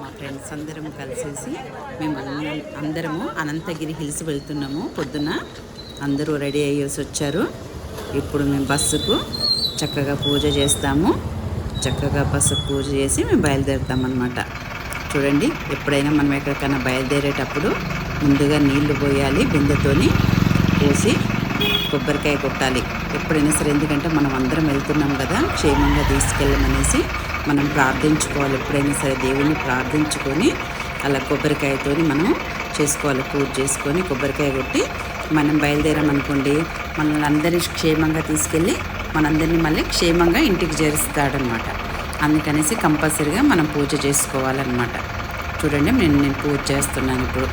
మా ఫ్రెండ్స్ అందరం కలిసేసి మేము అందరము అనంతగిరి హిల్స్ వెళ్తున్నాము. పొద్దున అందరూ రెడీ అయ్యేసి వచ్చారు. ఇప్పుడు మేము బస్సుకు చక్కగా పూజ చేస్తాము. చక్కగా బస్సు పూజ చేసి మేము బయలుదేరుతామన్నమాట. చూడండి ఎప్పుడైనా మనం ఎక్కడికైనా బయలుదేరేటప్పుడు ముందుగా నీళ్ళు పోయాలి బిందెతోని పోసి కొబ్బరికాయ కొట్టాలి. ఎప్పుడైనా సరే ఎందుకంటే మనం అందరం వెళ్తున్నాం కదా క్షేమంగా తీసుకెళ్ళమనేసి మనం ప్రార్థించుకోవాలి. ఎప్పుడైనా సరే దేవుని ప్రార్థించుకొని అలా కొబ్బరికాయతో మనం చేసుకోవాలి. పూజ చేసుకొని కొబ్బరికాయ కొట్టి మనం బయలుదేరామనుకోండి మనల్ని అందరినీ క్షేమంగా తీసుకెళ్ళి మనందరినీ మళ్ళీ క్షేమంగా ఇంటికి చేరుస్తాడనమాట. అందుకనేసి కంపల్సరీగా మనం పూజ చేసుకోవాలన్నమాట. చూడండి నేను నేను పూజ చేస్తున్నాను ఇప్పుడు.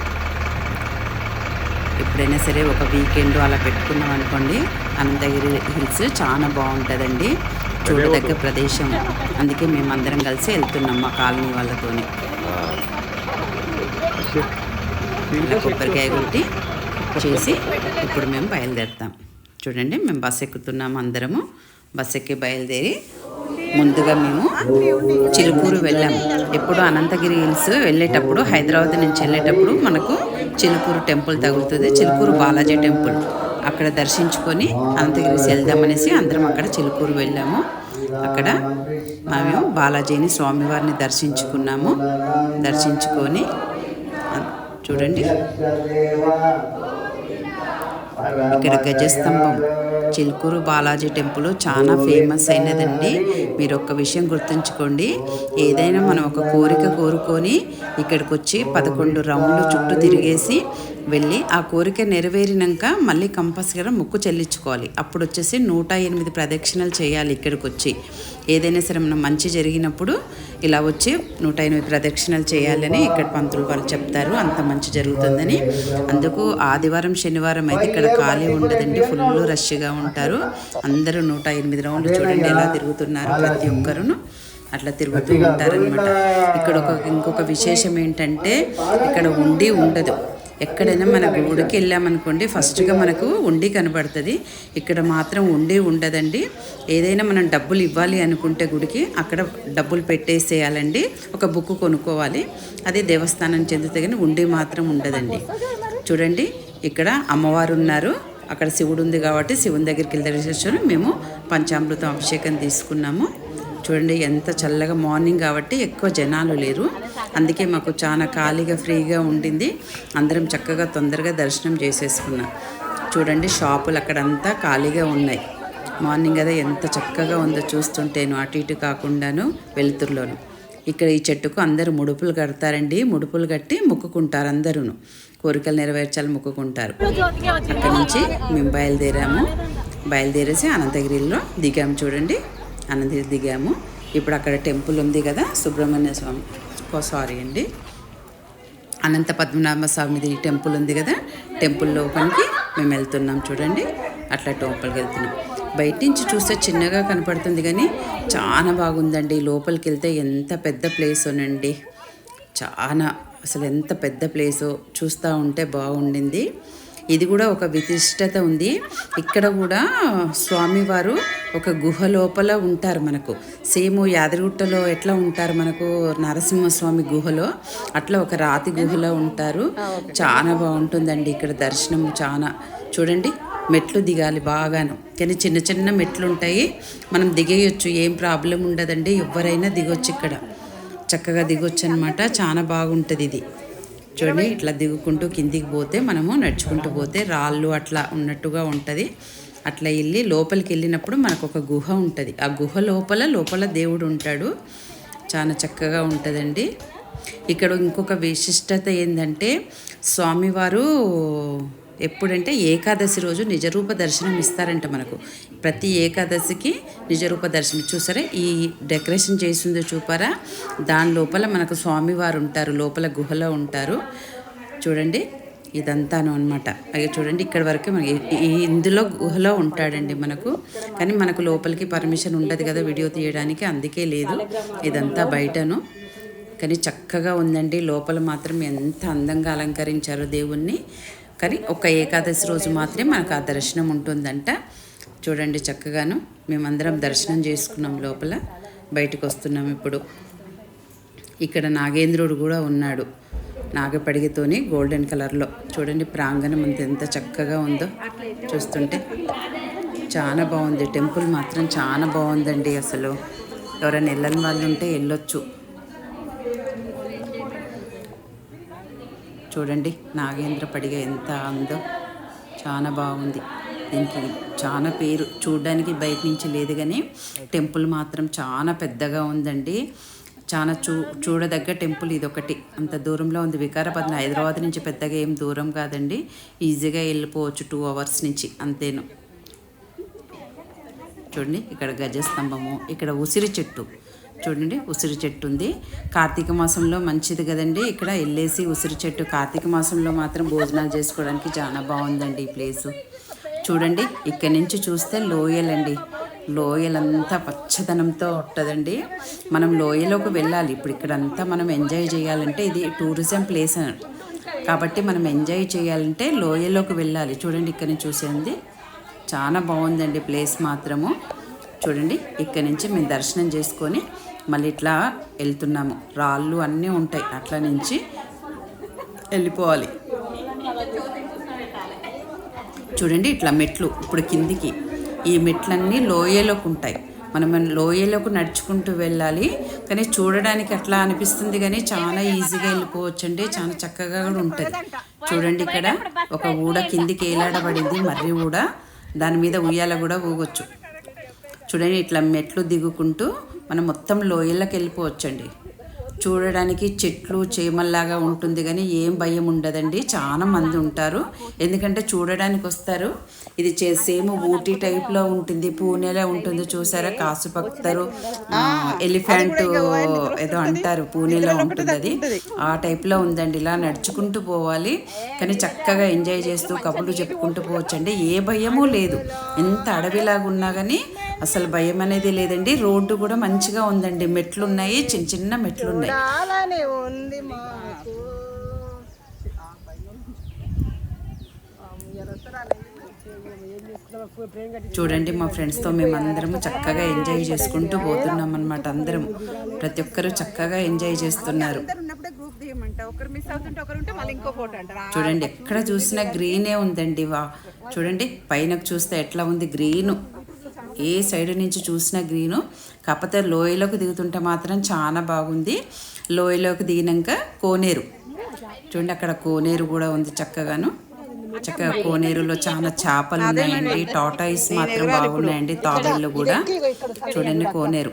ఎప్పుడైనా సరే ఒక వీకెండ్ అలా పెట్టుకున్నాం అనుకోండి అనంతగిరి హిల్స్ చాలా బాగుంటుందండి. చూడదగ్గ ప్రదేశం. అందుకే మేము అందరం కలిసి వెళ్తున్నాం మా కాలనీ వాళ్ళతోని. ఇలా కొబ్బరికాయ కొట్టి చేసి ఇప్పుడు మేము బయలుదేరుతాం. చూడండి మేము బస్ ఎక్కుతున్నాము అందరము. బస్ ఎక్కి బయలుదేరి ముందుగా మేము చిలుకూరు వెళ్ళాము ఎప్పుడు అనంతగిరి హిల్స్ వెళ్ళేటప్పుడు హైదరాబాద్ నుంచి వెళ్ళేటప్పుడు మనకు చిలుకూరు టెంపుల్ తగులుతుంది. చిలుకూరు బాలాజీ టెంపుల్. అక్కడ దర్శించుకొని అనంతగిరికి వెళ్దామనేసి అందరం అక్కడ చిలుకూరు వెళ్ళాము. అక్కడ మేము బాలాజీని స్వామివారిని దర్శించుకున్నాము. దర్శించుకొని చూడండి. ఇక్కడ గజస్తంభం చిలుకూరు బాలాజీ టెంపుల్ చాలా ఫేమస్ అయినదండి. మీరు ఒక్క విషయం గుర్తుంచుకోండి. ఏదైనా మనం ఒక కోరిక కోరుకొని ఇక్కడికి వచ్చి పదకొండు రౌండ్లు చుట్టూ తిరిగేసి వెళ్ళి ఆ కోరిక నెరవేరినాక మళ్ళీ కంపల్సరీగా ముక్కు చెల్లించుకోవాలి. అప్పుడు వచ్చేసి నూట ఎనిమిది ప్రదక్షిణలు చేయాలి ఇక్కడికి వచ్చి ఏదైనా సరే మనం మంచి జరిగినప్పుడు ఇలా వచ్చి నూట ఎనిమిది ప్రదక్షిణలు చేయాలని ఇక్కడ పంతులు వాళ్ళు చెప్తారు. అంత మంచి జరుగుతుందని. అందుకు ఆదివారం శనివారం అయితే ఇక్కడ ఖాళీ ఉండదండి. ఫుల్ రష్గా ఉంటారు. అందరూ నూట ఎనిమిది రౌండ్లు చూడండి ఎలా తిరుగుతున్నారు ప్రతి ఒక్కరును. అట్లా తిరుగుతూ ఉంటారనమాట ఇక్కడ ఒక ఇంకొక విశేషం ఏంటంటే ఇక్కడ ఉండి ఉండదు. ఎక్కడైనా మన గుడికి వెళ్ళామనుకోండి ఫస్ట్గా మనకు ఉండి కనబడుతుంది. ఇక్కడ మాత్రం ఉండి ఉండదండి. ఏదైనా మనం డబ్బులు ఇవ్వాలి అనుకుంటే గుడికి అక్కడ డబ్బులు పెట్టేసేయాలండి. ఒక బుక్ కొనుక్కోవాలి. అది దేవస్థానం చెందితే కానీ ఉండి మాత్రం ఉండదండి. చూడండి ఇక్కడ అమ్మవారు ఉన్నారు. అక్కడ శివుడు ఉంది కాబట్టి శివుని దగ్గరికి వెళ్ళి దర్శించుకొని మేము పంచామృతం అభిషేకం తీసుకున్నాము. చూడండి ఎంత చల్లగా మార్నింగ్ కాబట్టి ఎక్కువ జనాలు లేరు. అందుకే మాకు చాలా ఖాళీగా ఫ్రీగా ఉండింది. అందరం చక్కగా తొందరగా దర్శనం చేసేసుకున్నాం. చూడండి షాపులు అక్కడంతా ఖాళీగా ఉన్నాయి. మార్నింగ్ అదే ఎంత చక్కగా ఉందో చూస్తుంటేను అటు ఇటు కాకుండాను వెలుతురులోను. ఇక్కడ ఈ చెట్టుకు అందరూ ముడుపులు కడతారండి. ముడుపులు కట్టి మొక్కుకుంటారు అందరూను. కోరికలు నెరవేర్చాలి మొక్కుకుంటారు. అక్కడి నుంచి మేము బయలుదేరాము. బయలుదేరేసి అనంతగిరిలో దిగాము చూడండి. అనంతగిరి దిగాము. ఇప్పుడు అక్కడ టెంపుల్ ఉంది కదా సుబ్రహ్మణ్య స్వామి సారీ అండి. అనంత పద్మనాభ స్వామిది టెంపుల్ ఉంది కదా టెంపుల్ లోపలికి మేము వెళ్తున్నాం చూడండి. అట్లా టెంపుల్కి వెళ్తున్నాం. బయట నుంచి చూస్తే చిన్నగా కనపడుతుంది కానీ చాలా బాగుందండి. లోపలికి వెళ్తే ఎంత పెద్ద ప్లేస్ అనండి. చాలా అసలు ఎంత పెద్ద ప్లేసో చూస్తూ ఉంటే బాగుండింది. ఇది కూడా ఒక విశిష్టత ఉంది. ఇక్కడ కూడా స్వామివారు ఒక గుహ లోపల ఉంటారు మనకు. సేమ్ యాదగిరిగుట్టలో ఎట్లా ఉంటారు మనకు నరసింహస్వామి గుహలో? అట్లా ఒక రాతి గుహలో ఉంటారు. చాలా బాగుంటుందండి ఇక్కడ దర్శనం చాలా. చూడండి మెట్లు దిగాలి బాగాను. కానీ చిన్న చిన్న మెట్లు ఉంటాయి. మనం దిగేయొచ్చు ఏం ప్రాబ్లం ఉండదండి. ఎవరైనా దిగొచ్చు ఇక్కడ. చక్కగా దిగొచ్చు అనమాట చాలా బాగుంటుంది ఇది. చూడండి ఇట్లా దిగుకుంటూ కిందికి పోతే మనము నడుచుకుంటూ పోతే రాళ్ళు అట్లా ఉన్నట్టుగా ఉంటుంది. అట్లా వెళ్ళి లోపలికి వెళ్ళినప్పుడు మనకు ఒక గుహ ఉంటుంది. ఆ గుహ లోపల లోపల దేవుడు ఉంటాడు. చాలా చక్కగా ఉంటుందండి. ఇక్కడ ఇంకొక విశిష్టత ఏంటంటే స్వామివారు ఎప్పుడంటే ఏకాదశి రోజు నిజరూప దర్శనం ఇస్తారంట మనకు. ప్రతి ఏకాదశికి నిజరూప దర్శనం. చూసారా? ఈ డెకరేషన్ చేసిందో చూపారా? దాని లోపల మనకు స్వామివారు ఉంటారు లోపల గుహలో ఉంటారు. చూడండి ఇదంతాను అనమాట అయ్యో చూడండి ఇక్కడ వరకు మనకి ఈ ఇందులో గుహలో ఉంటాడండి మనకు. కానీ మనకు లోపలికి పర్మిషన్ ఉండదు కదా వీడియో తీయడానికి అందుకే లేదు. ఇదంతా బయటను. కానీ చక్కగా ఉందండి. లోపల మాత్రం ఎంత అందంగా అలంకరించారో దేవుణ్ణి. కానీ ఒక ఏకాదశి రోజు మాత్రమే మనకు ఆ దర్శనం ఉంటుందంట. చూడండి చక్కగాను మేమందరం దర్శనం చేసుకున్నాం లోపల బయటకు వస్తున్నాం ఇప్పుడు. ఇక్కడ నాగేంద్రుడు కూడా ఉన్నాడు నాగపడిగతోని గోల్డెన్ కలర్లో. చూడండి ప్రాంగణం అంత ఎంత చక్కగా ఉందో చూస్తుంటే. చాలా బాగుంది టెంపుల్ మాత్రం చాలా బాగుందండి అసలు. ఎవరైనా వెళ్ళని వాళ్ళు ఉంటే వెళ్ళొచ్చు. చూడండి. నాగేంద్ర పడిగ ఎంత అందో చాలా బాగుంది. దీనికి చాలా పేరు. చూడడానికి బయట నుంచి లేదు కానీ టెంపుల్ మాత్రం చాలా పెద్దగా ఉందండి. చాలా చూ చూడదగ్గ టెంపుల్ ఇది ఒకటి అంత దూరంలో ఉంది. వికారాబాద్ హైదరాబాద్ నుంచి పెద్దగా ఏం దూరం కాదండి. ఈజీగా వెళ్ళిపోవచ్చు టూ అవర్స్ నుంచి అంతేను. చూడండి. ఇక్కడ గజస్తంభము ఇక్కడ ఉసిరి చెట్టు. చూడండి ఉసిరి చెట్టు ఉంది. కార్తీక మాసంలో మంచిది కదండి. ఇక్కడ వెళ్ళేసి ఉసిరి చెట్టు కార్తీక మాసంలో మాత్రం భోజనాలు చేసుకోవడానికి చాలా బాగుందండి ఈ ప్లేసు. చూడండి ఇక్కడ నుంచి చూస్తే లోయలండి లోయలంతా పచ్చదనంతో ఉంటుందండి. మనం లోయలోకి వెళ్ళాలి. ఇప్పుడు ఇక్కడంతా మనం ఎంజాయ్ చేయాలంటే ఇది టూరిజం ప్లేస్ కాబట్టి మనం ఎంజాయ్ చేయాలంటే లోయలోకి వెళ్ళాలి. చూడండి ఇక్కడ నుంచి చూసేది చాలా బాగుందండి ప్లేస్ మాత్రము. చూడండి ఇక్కడ నుంచి మేము దర్శనం చేసుకొని మళ్ళీ ఇట్లా వెళ్తున్నాము. రాళ్ళు అన్నీ ఉంటాయి. అట్లా నుంచి వెళ్ళిపోవాలి. చూడండి ఇట్లా మెట్లు ఇప్పుడు కిందికి. ఈ మెట్లన్నీ లోయలోకి ఉంటాయి. మనం లోయలోకి నడుచుకుంటూ వెళ్ళాలి. కానీ చూడడానికి అట్లా అనిపిస్తుంది కానీ చాలా ఈజీగా వెళ్ళిపోవచ్చు అండి చాలా చక్కగా కూడా ఉంటుంది. చూడండి ఇక్కడ ఒక ఊడ కిందికి ఏలాడబడింది. మర్రి ఊడ. దాని మీద ఉయ్యాల కూడా ఊగొచ్చు చూడండి ఇట్లా మెట్లు దిగుకుంటూ మనం మొత్తం లోయల్లోకి వెళ్ళిపోవచ్చండి. చూడడానికి చెట్లు చీమల్లాగా ఉంటుంది కానీ ఏం భయం ఉండదండి. చాలా మంది ఉంటారు. ఎందుకంటే చూడడానికి వస్తారు. ఇది సేమ్ ఊటీ టైప్లో ఉంటుంది పూణేలో ఉంటుంది చూసారా? కాసుపక్తరు ఎలిఫెంట్ ఏదో అంటారు పూణేలో ఉంటుంది అది ఆ టైప్లో ఉందండి ఇలా నడుచుకుంటూ పోవాలి. కానీ చక్కగా ఎంజాయ్ చేస్తూ కబుర్లు చెప్పుకుంటూ పోవచ్చండి. ఏ భయము లేదు. ఎంత అడవిలాగా ఉన్నా కానీ అసలు భయం అనేది లేదండి. రోడ్డు కూడా మంచిగా ఉందండి. మెట్లు ఉన్నాయి చిన్న చిన్న మెట్లు ఉన్నాయి ఉంది చూడండి మా ఫ్రెండ్స్తో మేమందరము చక్కగా ఎంజాయ్ చేసుకుంటూ పోతున్నాం అనమాట అందరం. ప్రతి ఒక్కరు చక్కగా ఎంజాయ్ చేస్తున్నారు. చూడండి ఎక్కడ చూసినా గ్రీనే ఉందండి వా. చూడండి పైనకు చూస్తే ఎట్లా ఉంది గ్రీను ఏ సైడ్ నుంచి చూసినా గ్రీను కాకపోతే లోయలోకి దిగుతుంటే మాత్రం చాలా బాగుంది. లోయలోకి దిగినాక కోనేరు. చూడండి అక్కడ కోనేరు కూడా ఉంది చక్కగాను. చక్కగా కోనేరులో చాలా చేపలు ఉన్నాయండి. టాటాయిస్ మాత్రం బాగున్నాయండి. తాబేళ్ళు కూడా. చూడండి కోనేరు.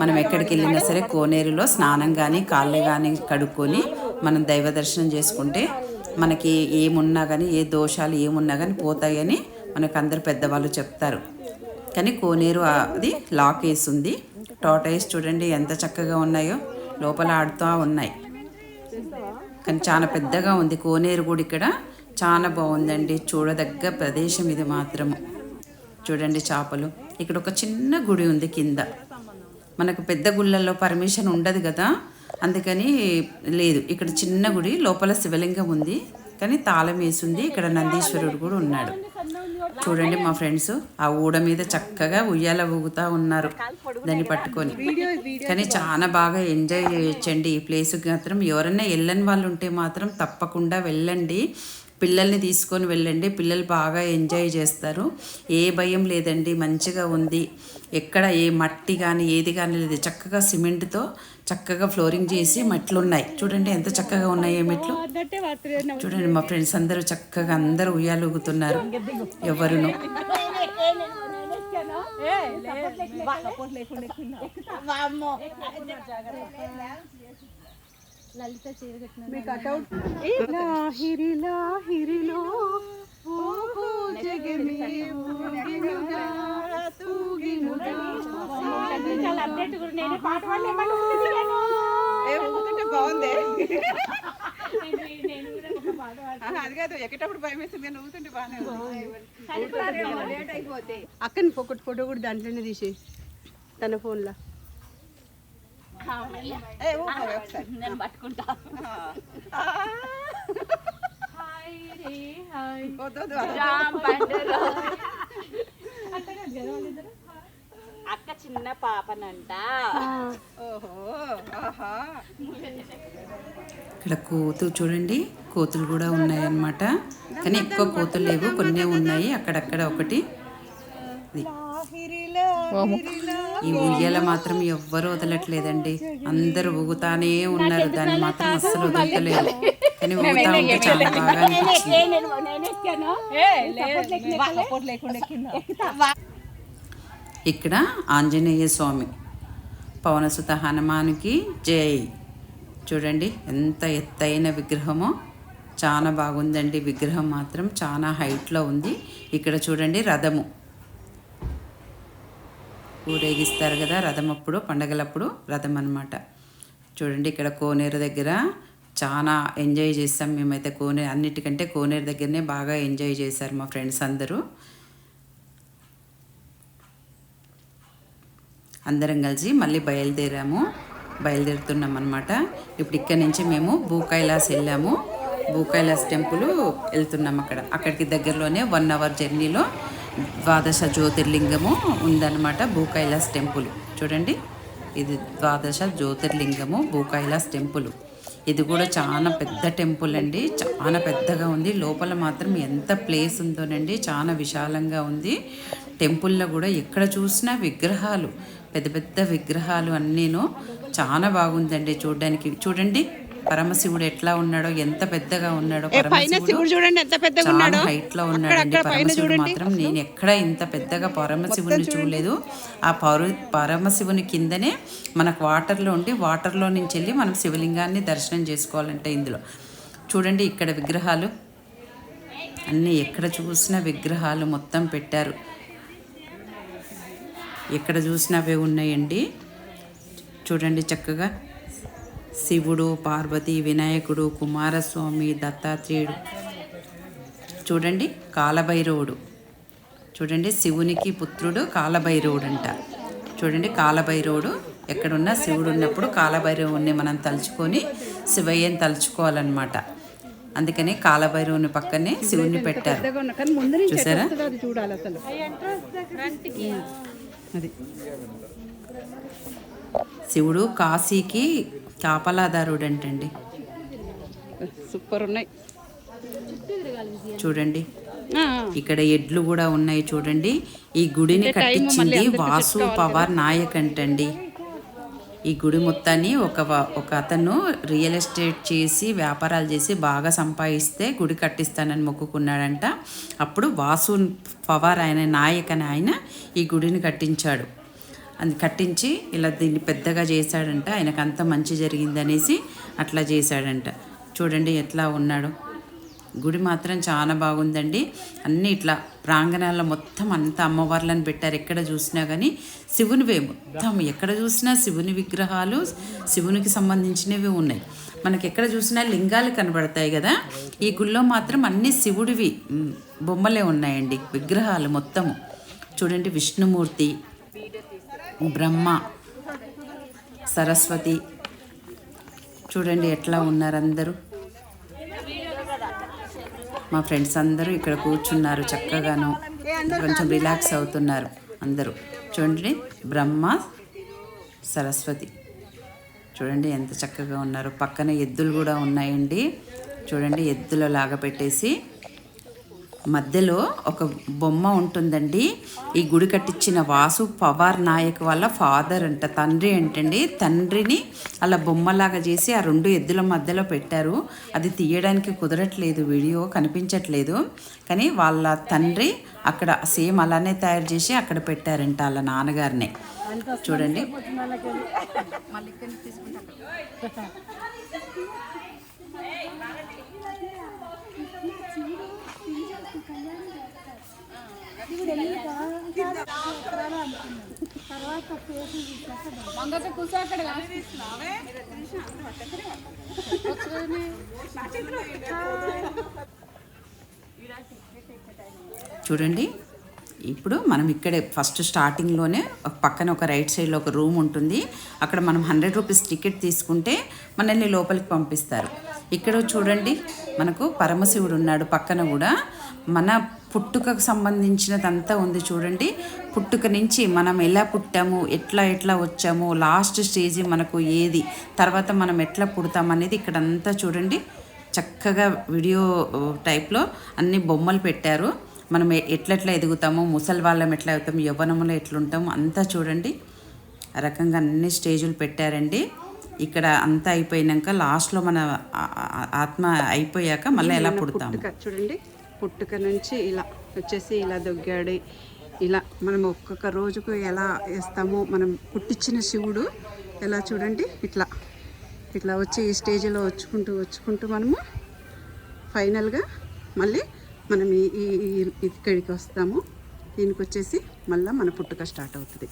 మనం ఎక్కడికి వెళ్ళినా సరే కోనేరులో స్నానం కానీ కాళ్ళు కానీ కడుక్కొని మనం దైవ దర్శనం చేసుకుంటే మనకి ఏమున్నా కానీ ఏ దోషాలు ఏమున్నా కానీ పోతాయని మనకు అందరు పెద్దవాళ్ళు చెప్తారు. కానీ కోనేరు అది లాక్ వేసి ఉంది. టాటాయిస్ చూడండి ఎంత చక్కగా ఉన్నాయో. లోపల ఆడుతూ ఉన్నాయి. కానీ చాలా పెద్దగా ఉంది. కోనేరు కూడా ఇక్కడ. చాలా బాగుందండి. చూడదగ్గ ప్రదేశం ఇది మాత్రము. చూడండి చేపలు. ఇక్కడ ఒక చిన్న గుడి ఉంది కింద. మనకు పెద్ద గుళ్ళల్లో పర్మిషన్ ఉండదు కదా. అందుకని లేదు. ఇక్కడ చిన్న గుడి లోపల శివలింగం ఉంది. కానీ తాళం వేసింది. ఇక్కడ నందీశ్వరుడు కూడా ఉన్నాడు. చూడండి మా ఫ్రెండ్స్ ఆ ఊడ మీద చక్కగా ఉయ్యాల ఊగుతా ఉన్నారు దాన్ని పట్టుకొని. కానీ చాలా బాగా ఎంజాయ్ చేయొచ్చండి ఈ ప్లేస్కి మాత్రం. ఎవరైనా వెళ్ళని వాళ్ళు ఉంటే మాత్రం తప్పకుండా వెళ్ళండి. పిల్లల్ని తీసుకొని వెళ్ళండి. పిల్లలు బాగా ఎంజాయ్ చేస్తారు. ఏ భయం లేదండి. మంచిగా ఉంది. ఎక్కడ ఏ మట్టి కానీ ఏది కానీ లేదు. చక్కగా సిమెంట్తో చక్కగా ఫ్లోరింగ్ చేసి మెట్లు ఉన్నాయి చూడండి ఎంత చక్కగా ఉన్నాయి మెట్లు. చూడండి మా ఫ్రెండ్స్ అందరూ చక్కగా అందరూ ఉయ్యాలు ఊగుతున్నారు ఎవరును లాహిరి ఏ, ఊగుతుంటే బాగుంది. అది కాదు ఎక్కేటప్పుడు భయం వేస్తుంది కానీ ఊగుతుంటే బాగానే అక్కని ఒకటి ఫోటో కూడా దాంట్లోనే తీసి తన ఫోన్లో. వద్దు, అలా. అక్క చిన్న పాపనంట. ఇక్కడ కోతులు చూడండి కోతులు కూడా ఉన్నాయన్నమాట. కానీ ఎక్కువ కోతులు లేవు కొన్ని ఉన్నాయి అక్కడక్కడ ఒకటి. ఈ ఉయ్యాల మాత్రం ఎవ్వరు వదలట్లేదండి. అందరూ ఊగుతానే ఉన్నారు. దాన్ని మాత్రం అస్సలు వదలట్లేదు. కానీ ఊగుతా ఉంటే చాలా బాగా అనిపించింది. ఇక్కడ ఆంజనేయ స్వామి పవనసుత హనుమానికి జై. చూడండి ఎంత ఎత్తైన విగ్రహమో చాలా బాగుందండి. విగ్రహం మాత్రం చాలా హైట్లో ఉంది. ఇక్కడ చూడండి రథము. ఊరేగిస్తారు కదా రథం అప్పుడు పండగలప్పుడు రథం అనమాట చూడండి ఇక్కడ కోనేరు దగ్గర చాలా ఎంజాయ్ చేస్తాం మేమైతే. కోనేరు అన్నిటికంటే కోనేరు దగ్గరనే బాగా ఎంజాయ్ చేశారు మా ఫ్రెండ్స్ అందరూ. అందరం కలిసి మళ్ళీ బయలుదేరాము. బయలుదేరుతున్నాం అనమాట ఇప్పుడు ఇక్కడ నుంచి మేము భూకైలాస్ వెళ్ళాము. భూకైలాస్ టెంపుల్ వెళ్తున్నాం అక్కడ. అక్కడికి దగ్గరలోనే వన్ అవర్ జర్నీలో ద్వాదశ జ్యోతిర్లింగము ఉందన్నమాట భూకైలాస్ టెంపుల్. చూడండి. ఇది ద్వాదశ జ్యోతిర్లింగము భూకైలాస్ టెంపుల్. ఇది కూడా చాలా పెద్ద టెంపుల్ అండి. చాలా పెద్దగా ఉంది. లోపల మాత్రం ఎంత ప్లేస్ ఉందోనండి. చాలా విశాలంగా ఉంది. టెంపుల్లో కూడా ఎక్కడ చూసినా విగ్రహాలు పెద్ద పెద్ద విగ్రహాలు అన్నీను చాలా బాగుందండి చూడడానికి. చూడండి. పరమశివుడు ఎట్లా ఉన్నాడో ఎంత పెద్దగా ఉన్నాడో పరమశివుడు శివుడు చూడండి ఎంత పెద్దగా ఉన్నాడో. హైట్లో ఉన్నాడండి పైన పరమశివుడు. మాత్రం. నేను ఎక్కడ ఇంత పెద్దగా పరమశివుని చూడలేదు. ఆ పరు పరమశివుని కిందనే మనకు వాటర్లో ఉండి వాటర్లో నుంచి వెళ్ళి మనం శివలింగాన్ని దర్శనం చేసుకోవాలంటే ఇందులో. చూడండి ఇక్కడ విగ్రహాలు. అన్నీ ఎక్కడ చూసినా విగ్రహాలు మొత్తం పెట్టారు. ఎక్కడ చూసినా అవే ఉన్నాయండి. చూడండి చక్కగా. శివుడు పార్వతి వినాయకుడు కుమారస్వామి దత్తాత్రేయుడు. చూడండి కాలభైరవుడు. చూడండి శివునికి పుత్రుడు కాలభైరవుడు అంట చూడండి కాలభైరవుడు ఎక్కడున్నా శివుడు ఉన్నప్పుడు కాలభైరవుని మనం తలుచుకొని శివయ్యని తలుచుకోవాలన్నమాట. అందుకని కాలభైరవుని పక్కనే శివుని పెట్టారు. చూసారా? అది. శివుడు కాశీకి కాపలాదారుడు అంటండి సూపర్ ఉన్నాయి చూడండి ఇక్కడ ఎడ్లు కూడా ఉన్నాయి చూడండి. ఈ గుడిని కట్టించింది వాసు పవార్ నాయక్ అంటండి. ఈ గుడి మొత్తాన్ని ఒక ఒక అతను రియల్ ఎస్టేట్ చేసి వ్యాపారాలు చేసి బాగా సంపాదిస్తే గుడి కట్టిస్తానని మొక్కుకున్నాడంట. అప్పుడు వాసు పవార్ ఆయన నాయక్ అని ఆయన ఈ గుడిని కట్టించాడు. అది కట్టించి ఇలా దీన్ని పెద్దగా చేశాడంట ఆయనకు అంత మంచి జరిగిందనేసి అట్లా చేశాడంట. చూడండి ఎట్లా ఉన్నాడు. గుడి మాత్రం చాలా బాగుందండి. అన్నీ ఇట్లా ప్రాంగణాల్లో మొత్తం అంతా అమ్మవార్లను పెట్టారు ఎక్కడ చూసినా కానీ శివునివే మొత్తం ఎక్కడ చూసినా శివుని విగ్రహాలు శివునికి సంబంధించినవి ఉన్నాయి. మనకి ఎక్కడ చూసినా లింగాలు కనబడతాయి కదా. ఈ గుళ్ళో మాత్రం అన్ని శివుడివి బొమ్మలే ఉన్నాయండి విగ్రహాలు మొత్తము. చూడండి విష్ణుమూర్తి. బ్రహ్మ సరస్వతి. చూడండి ఎట్లా ఉన్నారు అందరూ మా ఫ్రెండ్స్ అందరూ ఇక్కడ కూర్చున్నారు చక్కగాను. కొంచెం రిలాక్స్ అవుతున్నారు అందరూ. చూడండి బ్రహ్మ సరస్వతి. చూడండి ఎంత చక్కగా ఉన్నారు. పక్కన ఎద్దులు కూడా ఉన్నాయండి. చూడండి ఎద్దుల లాగా పెట్టేసి మధ్యలో ఒక బొమ్మ ఉంటుందండి. ఈ గుడి కట్టించిన వాసు పవార్ నాయక్ వాళ్ళ ఫాదర్ అంట తండ్రి అంటండి. తండ్రిని అలా బొమ్మలాగా చేసి ఆ రెండు ఎద్దుల మధ్యలో పెట్టారు. అది తీయడానికి కుదరట్లేదు వీడియో కనిపించట్లేదు. కానీ వాళ్ళ తండ్రి అక్కడ సేమ్ అలానే తయారు చేసి అక్కడ పెట్టారంట వాళ్ళ నాన్నగారిని. చూడండి. చూడండి. ఇప్పుడు మనం ఇక్కడే ఫస్ట్ స్టార్టింగ్లోనే ఒక పక్కన ఒక రైట్ సైడ్లో ఒక రూమ్ ఉంటుంది. అక్కడ మనం హండ్రెడ్ రూపీస్ టికెట్ తీసుకుంటే మనల్ని లోపలికి పంపిస్తారు. ఇక్కడ చూడండి మనకు పరమశివుడు ఉన్నాడు పక్కన కూడా. మన పుట్టుకకు సంబంధించినదంతా ఉంది చూడండి. పుట్టుక నుంచి మనం ఎలా పుట్టాము ఎట్లా ఎట్లా వచ్చాము లాస్ట్ స్టేజ్ మనకు ఏది తర్వాత మనం ఎట్లా పుడతాం అనేది ఇక్కడ అంతా చూడండి. చక్కగా వీడియో టైప్లో అన్ని బొమ్మలు పెట్టారు. మనం ఎట్లెట్లా ఎదుగుతాము ముసలి వాళ్ళం ఎట్లా అవుతాము యవ్వనంలో ఎట్లుంటాము అంతా చూడండి. ఆ రకంగా అన్ని స్టేజులు పెట్టారండి. ఇక్కడ అంతా అయిపోయినాక లాస్ట్లో మన ఆత్మ అయిపోయాక మళ్ళీ ఎలా పుడతాము? చూడండి. పుట్టుక నుంచి ఇలా వచ్చేసి ఇలా దొగ్గాడు. ఇలా మనం ఒక్కొక్క రోజుకు ఎలా వేస్తామో మనం పుట్టించిన శివుడు ఎలా చూడండి ఇట్లా. ఇట్లా వచ్చి ఈ స్టేజ్లో వచ్చుకుంటూ వచ్చుకుంటూ మనము ఫైనల్గా మళ్ళీ మనం ఈ ఇక్కడికి వస్తాము. దీనికి వచ్చేసి మళ్ళీ మన పుట్టుక స్టార్ట్ అవుతుంది.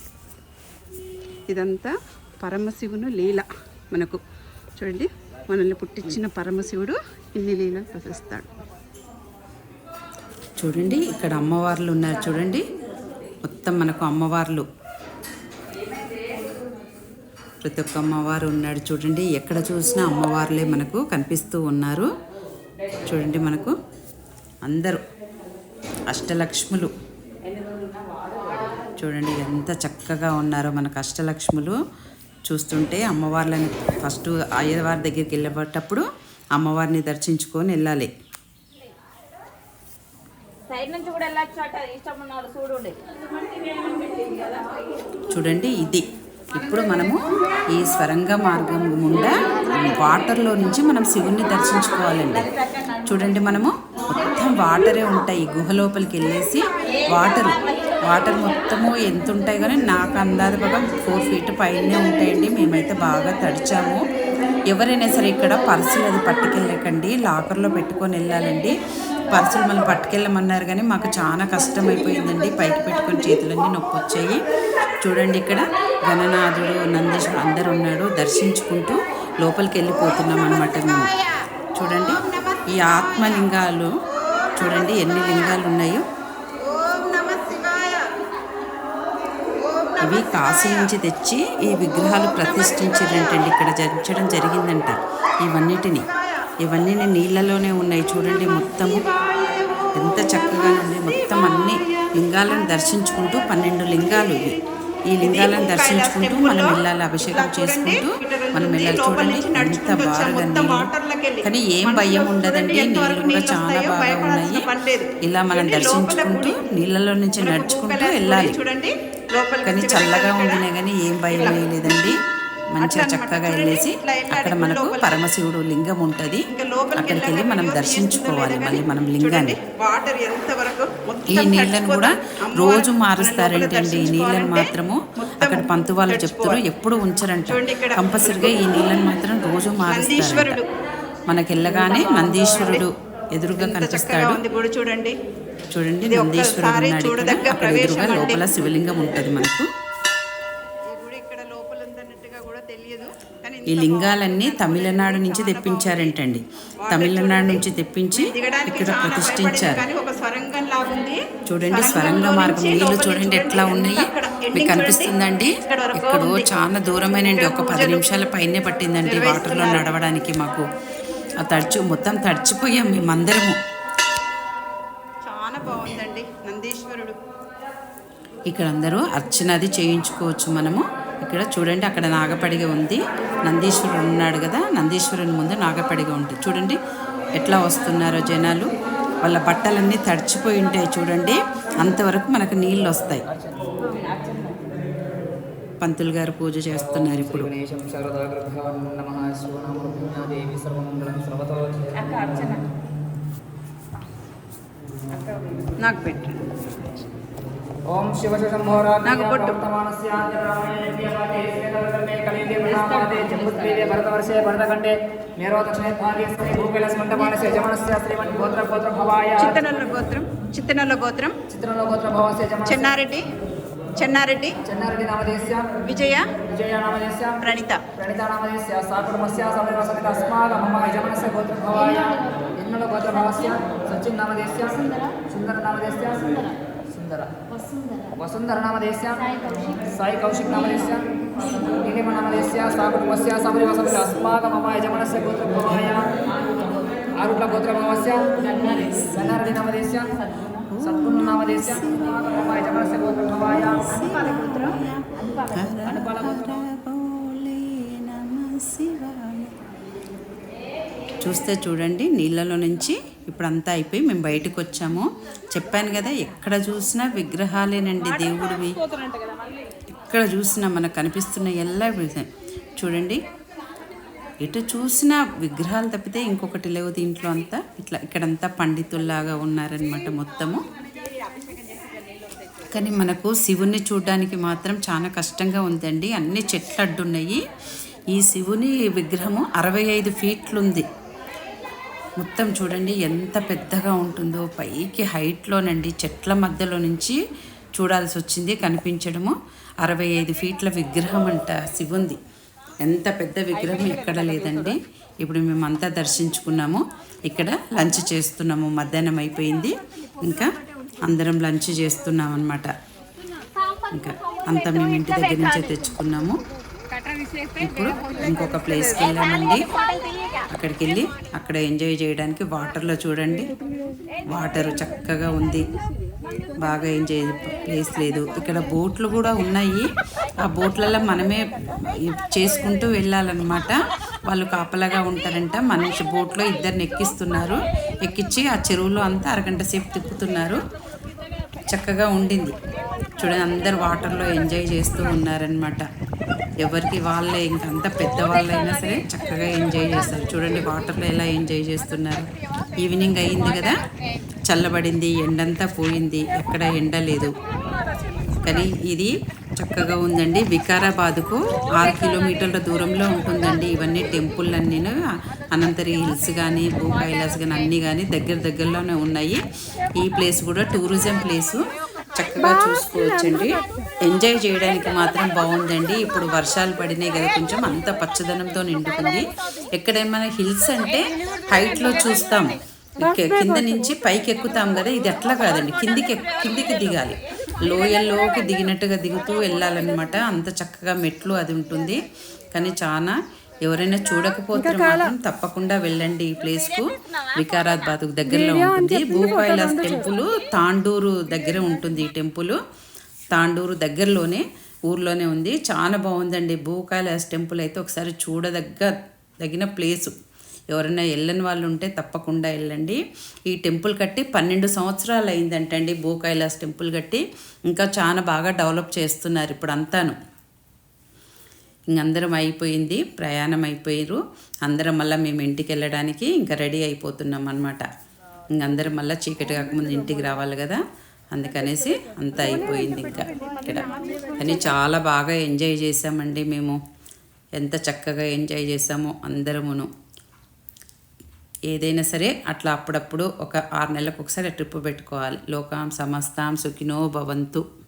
ఇదంతా పరమశివును లీల మనకు. చూడండి మనల్ని పుట్టించిన పరమశివుడు ఇన్ని లీలలు ప్రశిస్తాడు. చూడండి ఇక్కడ అమ్మవార్లు ఉన్నారు చూడండి. మొత్తం మనకు అమ్మవార్లు. ప్రతి ఒక్క అమ్మవారు ఉన్నాడు చూడండి. ఎక్కడ చూసినా అమ్మవార్లే మనకు కనిపిస్తూ ఉన్నారు. చూడండి మనకు. అందరూ. అష్టలక్ష్ములు. చూడండి ఎంత చక్కగా ఉన్నారో మనకు అష్టలక్ష్ములు. చూస్తుంటే అమ్మవార్లని ఫస్ట్ అయ్యవారి దగ్గరికి వెళ్ళేటప్పుడు అమ్మవారిని దర్శించుకొని వెళ్ళాలి. సైడ్ నుంచి కూడా వెళ్ళొచ్చు అట. ఇష్టం ఉన్నాడు చూడండి. చూడండి ఇది. ఇప్పుడు మనము ఈ స్వరంగ మార్గం గుండా వాటర్లో నుంచి మనం శివుణ్ణి దర్శించుకోవాలండి. చూడండి మనము మొత్తం వాటరే ఉంటాయి. ఈ గుహ లోపలికి వెళ్ళేసి వాటర్ వాటర్ మొత్తము ఎంత ఉంటాయి కానీ నాకు అందాజ భాగం ఫోర్ ఫీట్ పైనే ఉంటాయండి. మేమైతే బాగా తడిచాము. ఎవరైనా సరే ఇక్కడ పర్సులు అది పట్టుకెళ్ళకండి. లాకర్లో పెట్టుకొని వెళ్ళాలండి. పర్సులు మళ్ళీ పట్టుకెళ్ళమన్నారు కానీ మాకు చాలా కష్టమైపోయిందండి. పైకి పెట్టుకుని చేతులన్నీ నొప్పి వచ్చాయి చూడండి ఇక్కడ గణనాథుడు నందీశ్వరుడు అందరు ఉన్నాడు దర్శించుకుంటూ లోపలికి వెళ్ళిపోతున్నాం అనమాట మేము. చూడండి ఈ ఆత్మలింగాలు చూడండి ఎన్ని లింగాలు ఉన్నాయో ఇవి కాశీ నుంచి తెచ్చి ఈ విగ్రహాలు ప్రతిష్ఠించారంటండి. ఇక్కడ జరించడం జరిగిందంట ఇవన్నిటిని ఇవన్నీ నీళ్ళలోనే ఉన్నాయి. చూడండి మొత్తము ఎంత చక్కగా ఉంది. మొత్తం అన్ని లింగాలను దర్శించుకుంటూ పన్నెండు లింగాలు ఇవి. ఈ లింగాలను దర్శించుకుంటూ మనం వెళ్ళాలి అభిషేకం చేసుకుంటూ మనం వెళ్ళాలి. చూడండి ఎంత బాగా కానీ ఏం భయం ఉండదండి. నీళ్ళు కూడా చాలా బాగా ఉన్నాయి. ఇలా మనం దర్శించుకుంటూ నీళ్ళలో నుంచి నడుచుకుంటూ వెళ్ళాలి. కానీ చల్లగా ఉండినా కానీ ఏం భయం లేదండి. మంచిగా చక్కగా వెళ్ళేసి అక్కడ మనకు పరమశివుడు లింగం ఉంటుంది. అక్కడికి వెళ్ళి మనం దర్శించుకోవాలి మళ్ళీ మనం లింగాన్ని. ఈ నీళ్ళని కూడా రోజు మారుస్తారంటండి ఈ నీళ్ళని మాత్రము అక్కడ పంతు వాళ్ళు చెప్తారు ఎప్పుడు ఉంచరంట. కంపల్సరిగా ఈ నీళ్ళని మాత్రం రోజు మారుస్తారంట. మనకి వెళ్ళగానే నందీశ్వరుడు ఎదురుగా కనిపిస్తాడు. చూడండి. చూడండి నందీశ్వరుడు ఉన్నాడు అక్కడ ఎదురుగా. లోపల శివలింగం ఉంటుంది మనకు. ఈ లింగాలన్నీ తమిళనాడు నుంచి తెప్పించారంటండి. తమిళనాడు నుంచి తెప్పించి ఇక్కడ ప్రతిష్ఠించారు. చూడండి స్వరంగ మార్గం నీళ్ళు చూడండి ఎట్లా ఉన్నాయి. మీకు కనిపిస్తుందండి ఎక్కడో చాలా దూరమేనండి. ఒక పది నిమిషాల పైనే పట్టిందండి వాటర్లో నడవడానికి మాకు. ఆ తడిచి మొత్తం తడిచిపోయాం మేమందరము. చాలా బాగుందండి. నందీశ్వరుడు. ఇక్కడ అందరూ అర్చనది చేయించుకోవచ్చు మనము. ఇక్కడ చూడండి అక్కడ నాగపడిగ ఉంది. నందీశ్వరుడు ఉన్నాడు కదా నందీశ్వరుని ముందు నాగపడిగ ఉంటుంది. చూడండి ఎట్లా వస్తున్నారో జనాలు. వాళ్ళ బట్టలన్నీ తడిచిపోయి ఉంటాయి చూడండి. అంతవరకు మనకు నీళ్ళు వస్తాయి. పంతులు గారు పూజ చేస్తున్నారు ఇప్పుడు. గణేశం శారదాగ్రభావం నమ శివనామృభ్యా దేవి సర్వమంగళం సర్వతో అక్క అర్చన నాకు పెట్టు ఓం శివ నాకు పట్టు. శంభోరాజంభుత్వే భరతవర్షే భరతఖండే మేరో దక్షిణే భాగే శ్రీ భూకైలాసమండపానస్య యజమానస్య శ్రీమన్ గోత్ర గోత్ర భవాయ. చిత్తనల్ల గోత్రం చిత్తనల్ల గోత్రం. చిత్రంలో గోత్ర భవస్య యజమానస్య చెన్నారెడ్డి చెన్నారెడ్డి. చెన్నారెడ్డి విజయ. విజయ నామదేశ్య ప్రణిత. ప్రణిత నామదేశ్య సా కుటుంబస్య సమేవ సమిత మమ యజమానస్య గోత్ర భవాయ. గోత్ర భవస్య. సచిన్ నామదేశ్య సుందర. నామదేశ్య సుందర. వసుంధర. నామదేశ్య సాయి కౌశిక్. నామదేశ్య నీలిమ నామదేశ్య సా కుటుంబస్య సమేవ సమిత అస్మాక మమ యజమానస్య గోత్ర భవాయ ఆరుట్ల గోత్ర భవస్య గన్నారెడ్డి నామదేశ్య సద్గుణనామదేశ్య మమ యజమానస్య గోత్రభవాయ అనుపాల గోత్రం చూస్తే చూడండి నీళ్ళలో నుంచి ఇప్పుడు అంతా అయిపోయి మేము బయటకు వచ్చాము. చెప్పాను కదా ఎక్కడ చూసినా విగ్రహాలేనండి దేవుడివి. ఎక్కడ చూసినా మనకు కనిపిస్తున్న ఎలా చూడండి ఎటు చూసినా విగ్రహాలు తప్పితే ఇంకొకటి లేవు దీంట్లో అంతా. ఇట్లా ఇక్కడంతా పండితుల్లాగా ఉన్నారనమాట మొత్తము. కానీ మనకు శివుణ్ణి చూడడానికి మాత్రం చాలా కష్టంగా ఉందండి. అన్ని చెట్లు అడ్డున్నాయి ఈ శివుని విగ్రహము అరవై ఐదు ఫీట్లు ఉంది మొత్తం చూడండి ఎంత పెద్దగా ఉంటుందో. పైకి హైట్లోనండి చెట్ల మధ్యలో నుంచి చూడాల్సి వచ్చింది కనిపించడము. అరవై ఐదు ఫీట్ల విగ్రహం అంట శివుంది. ఎంత పెద్ద విగ్రహం ఎక్కడ లేదండి. ఇప్పుడు మేమంతా దర్శించుకున్నాము. ఇక్కడ లంచ్ చేస్తున్నాము. మధ్యాహ్నం అయిపోయింది. ఇంకా అందరం లంచ్ చేస్తున్నాం అనమాట ఇంకా అంతా మేము ఇంటి దగ్గర నుంచే తెచ్చుకున్నాము. ఇప్పుడు ఇంకొక ప్లేస్కి వెళ్ళామండి అక్కడికి వెళ్ళి అక్కడ ఎంజాయ్ చేయడానికి వాటర్లో చూడండి. వాటర్ చక్కగా ఉంది. బాగా ఎంజాయ్ ప్లేస్ లేదు. ఇక్కడ బోట్లు కూడా ఉన్నాయి. ఆ బోట్లలో మనమే చేసుకుంటూ వెళ్ళాలన్నమాట. వాళ్ళు కాపలాగా ఉంటారంట. మనిషి బోట్లో ఇద్దరిని ఎక్కిస్తున్నారు. ఎక్కించి ఆ చెరువులో అంతా అరగంట సేపు తిప్పుతున్నారు. చక్కగా ఉండింది. చూడండి అందరు వాటర్లో ఎంజాయ్ చేస్తూ ఉన్నారనమాట ఎవరికి వాళ్ళే ఇంకంత పెద్దవాళ్ళైనా సరే చక్కగా ఎంజాయ్ చేస్తారు. చూడండి వాటర్లో ఎలా ఎంజాయ్ చేస్తున్నారు. ఈవినింగ్ అయింది కదా? చల్లబడింది ఎండంతా పోయింది. ఎక్కడ ఎండ లేదు. కానీ ఇది చక్కగా ఉందండి. వికారాబాద్కు ఆరు కిలోమీటర్ల దూరంలో ఉంటుందండి. ఇవన్నీ టెంపుల్ అన్నీ అనంతరి హిల్స్ కానీ భూ కైలాస్ కానీ అన్నీ కానీ దగ్గర దగ్గరలోనే ఉన్నాయి. ఈ ప్లేస్ కూడా టూరిజం ప్లేసు. చక్కగా చూసుకోవచ్చండి. ఎంజాయ్ చేయడానికి మాత్రం బాగుందండి. ఇప్పుడు వర్షాలు పడినాయి కదా కొంచెం అంత పచ్చదనంతో నిండుకుంది. ఎక్కడేమైనా హిల్స్ అంటే హైట్లో చూస్తాం. కింద నుంచి పైకి ఎక్కుతాం కదా ఇది అట్లా కాదండి. కిందికి కిందికి దిగాలి. లోయల్లోకి దిగినట్టుగా దిగుతూ వెళ్ళాలన్నమాట. అంత చక్కగా మెట్లు అది ఉంటుంది. కానీ చాలా ఎవరైనా చూడకపోతే మాత్రం తప్పకుండా వెళ్ళండి ఈ ప్లేస్కు. వికారాబాద్ దగ్గరలో ఉంటుంది. భూ కైలాస్ టెంపుల్ తాండూరు దగ్గర ఉంటుంది ఈ టెంపుల్. తాండూరు దగ్గరలోనే ఊర్లోనే ఉంది. చాలా బాగుందండి. భూ కైలాస్ టెంపుల్ అయితే ఒకసారి చూడదగ్గ తగిన ప్లేసు. ఎవరైనా వెళ్ళని వాళ్ళు ఉంటే తప్పకుండా వెళ్ళండి. ఈ టెంపుల్ కట్టి పన్నెండు సంవత్సరాలు అయిందంటండి భూ కైలాస్ టెంపుల్ కట్టి. ఇంకా చాలా బాగా డెవలప్ చేస్తున్నారు ఇప్పుడు అంతాను ఇంకందరం అయిపోయింది ప్రయాణం అయిపోయారు అందరం మళ్ళీ మేము ఇంటికి వెళ్ళడానికి ఇంకా రెడీ అయిపోతున్నాం అనమాట ఇంకందరం మళ్ళీ చీకటి కాకముందు ఇంటికి రావాలి కదా. అందుకనేసి అంతా అయిపోయింది ఇంకా ఇక్కడ. కానీ చాలా బాగా ఎంజాయ్ చేసామండి మేము. ఎంత చక్కగా ఎంజాయ్ చేసామో అందరమును. ఏదైనా సరే అట్లా అప్పుడప్పుడు ఒక ఆరు నెలలకు ఒకసారి ట్రిప్ పెట్టుకోవాలి. లోకాం సమస్తాం సుఖినో భవంతు.